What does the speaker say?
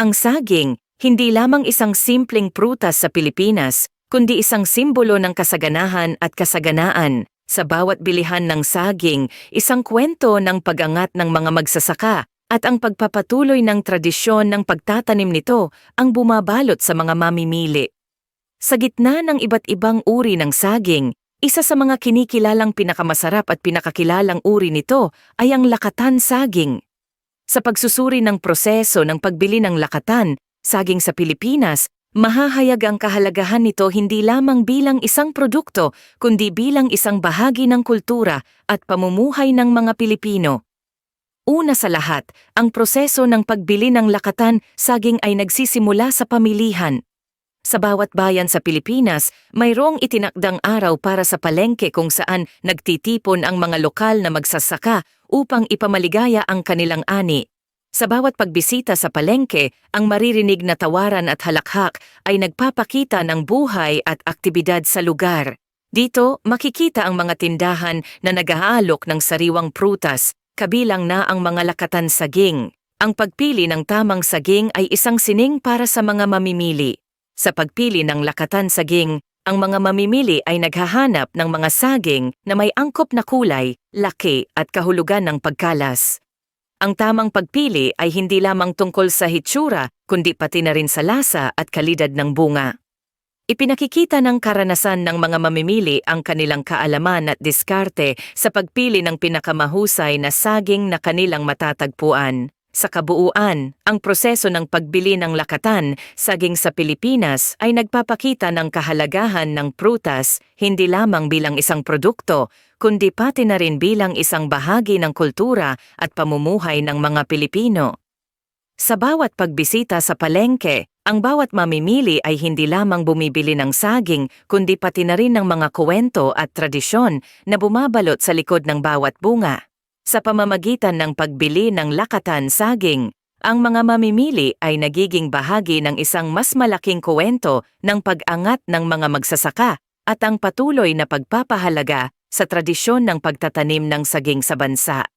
Ang saging, hindi lamang isang simpleng prutas sa Pilipinas, kundi isang simbolo ng kasaganahan at kasaganaan. Sa bawat bilihan ng saging, isang kwento ng pag-angat ng mga magsasaka at ang pagpapatuloy ng tradisyon ng pagtatanim nito ang bumabalot sa mga mamimili. Sa gitna ng iba't ibang uri ng saging, isa sa mga kinikilalang pinakamasarap at pinakakilalang uri nito ay ang lakatan saging. Sa pagsusuri ng proseso ng pagbili ng lakatan, saging sa Pilipinas, mahahayag ang kahalagahan nito hindi lamang bilang isang produkto, kundi bilang isang bahagi ng kultura at pamumuhay ng mga Pilipino. Una sa lahat, ang proseso ng pagbili ng lakatan saging ay nagsisimula sa pamilihan. Sa bawat bayan sa Pilipinas, mayroong itinakdang araw para sa palengke kung saan nagtitipon ang mga lokal na magsasaka upang ipamaligaya ang kanilang ani. Sa bawat pagbisita sa palengke, ang maririnig na tawaran at halakhak ay nagpapakita ng buhay at aktibidad sa lugar. Dito, makikita ang mga tindahan na nag-aalok ng sariwang prutas, kabilang na ang mga lakatan saging. Ang pagpili ng tamang saging ay isang sining para sa mga mamimili. Sa pagpili ng lakatan saging, ang mga mamimili ay naghahanap ng mga saging na may angkop na kulay, laki at kahulugan ng pagkalas. Ang tamang pagpili ay hindi lamang tungkol sa hitsura, kundi pati na rin sa lasa at kalidad ng bunga. Ipinakikita ng karanasan ng mga mamimili ang kanilang kaalaman at diskarte sa pagpili ng pinakamahusay na saging na kanilang matatagpuan. Sa kabuuan, ang proseso ng pagbili ng lakatan, saging sa Pilipinas, ay nagpapakita ng kahalagahan ng prutas hindi lamang bilang isang produkto, kundi pati na rin bilang isang bahagi ng kultura at pamumuhay ng mga Pilipino. Sa bawat pagbisita sa palengke, ang bawat mamimili ay hindi lamang bumibili ng saging, kundi pati na rin ng mga kuwento at tradisyon na bumabalot sa likod ng bawat bunga. Sa pamamagitan ng pagbili ng lakatan saging, ang mga mamimili ay nagiging bahagi ng isang mas malaking kuwento ng pag-angat ng mga magsasaka at ang patuloy na pagpapahalaga sa tradisyon ng pagtatanim ng saging sa bansa.